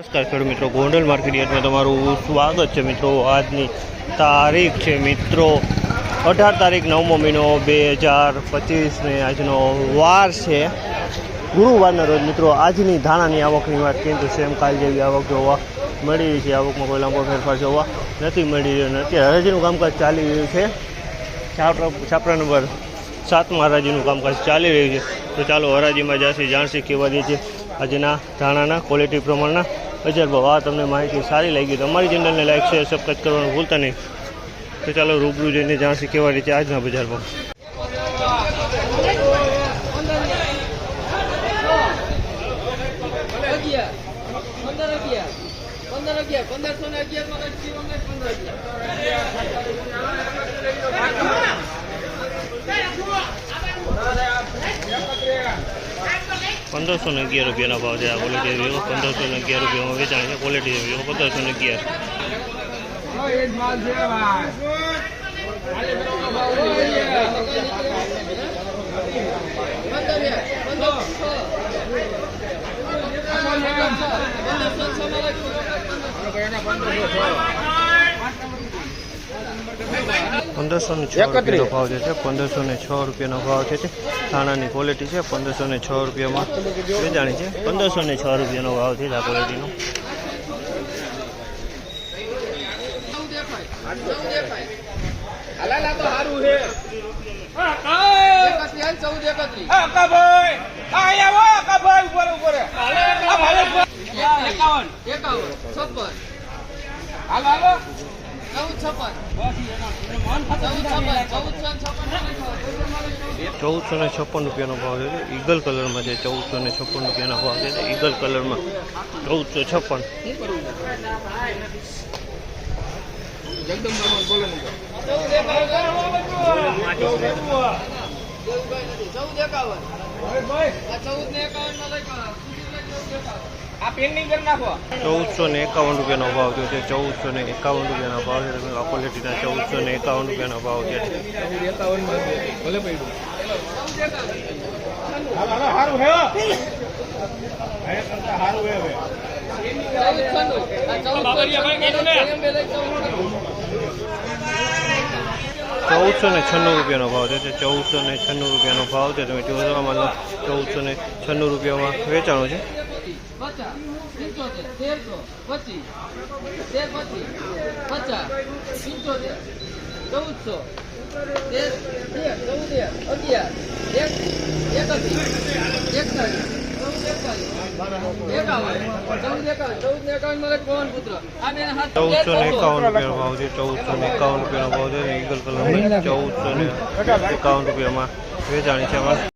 નમસ્કાર ખેડૂત મિત્રો, ગોંડલ માર્કેટ યાર્ડમાં તમારું સ્વાગત છે મિત્રો. આજની તારીખ છે મિત્રો, અઢાર તારીખ નવમો મહિનો બે હજાર પચીસને આજનો વાર છે. ગુરુવારના રોજ મિત્રો, આજની ધાણાની આવકની વાત કરીએ તો સેમ કાલ જેવી આવક જોવા મળી રહી છે. આવકમાં કોઈ લાંબો ફેરફાર જોવા નથી મળી રહ્યો અત્યારે હરાજીનું કામકાજ ચાલી રહ્યું છે. છાપરા છાપરા નંબર સાતમાં હરાજીનું કામકાજ ચાલી રહ્યું છે. તો ચાલો હરાજીમાં જાશે જાણશે કેવા દે છે આજના ધાણાના ક્વોલિટી પ્રમાણના બજાર ભાવ આ તમને માહિતી સારી લાગી તો અમારી ચેનલને લાઈક શેર સબસ્ક્રાઈબ કરવાનું ભૂલતા નહીં. તો ચાલો રૂબરૂ જઈને જાણ કેવા રીતે આજના બજાર ભાવ પંદર અગિયાર. પંદર અગિયાર. પંદરસો ને અગિયાર પંદર અગિયાર. પંદરસો ને અગિયાર રૂપિયાના ભાવ છે આ ક્વોલિટી વ્યૂ પંદરસો ને અગિયાર રૂપિયામાં વેચાણ છે. ક્વોલિટી વ્યૂ પંદરસો ને અગિયાર. પંદરસો ને છ રૂપિયાનો ભાવ જે છે પંદરસો ને છ રૂપિયાનો ભાવ છે તે ધાણાની ક્વોલિટી છે પંદરસો ને છ રૂપિયામાં. વેચાણી છે? પંદરસો ને છ રૂપિયાનો ભાવ છે આ ક્વોલિટીનો હાલ, એકાવન એકાવન છપ્પન હાલો. છપ્પન ચૌદસો ને છપ્પન રૂપિયાનો ભાવ છે. ઈગલ કલરમાં છે ચૌદસો ને છપ્પન રૂપિયાનો ભાવ છે ઈગલ કલરમાં ચૌદસો છપ્પન. ચૌદ એકાવન. ચૌદ ને એકાવન માં લખ્યો આ પેન્ડિંગ કરી નાખો. ચૌદસો ને એકાવન રૂપિયાનો ભાવ થયો છે. ચૌદસો ને એકાવન રૂપિયાનો ભાવ છે. તમે ક્વોલિટીના ચૌદસો ને એકાવન રૂપિયાનો ભાવ છે. ચૌદ ચૌદસો ને છન્નું રૂપિયાનો ભાવ છે તે ચૌદસો ને છન્નું રૂપિયાનો ભાવ છે તમે જોશો લો ચૌદસો ને છન્નું રૂપિયામાં વેચાણો છે પચાસ પંચોતેર તેરસો પચીસ તેર પચીસ પચાસ પંચોતેર ચૌદસો તેર તેર ચૌદ અગિયાર એક એકત્રીસ એકતાલીસ ચૌદ એકતાલીસ એકાવન ચૌદ એકાવન ચૌદ ને એકાવનમાં પવન પુત્ર આ બે હાથ ચૌદસો ને એકાવન રૂપિયાનો ભાવ છે, ચૌદસો ને એકાવન રૂપિયાનો ભાવ છે ઈગલ કલર ચૌદસો ને એકાવન રૂપિયામાં વેચાણી છે. આમાં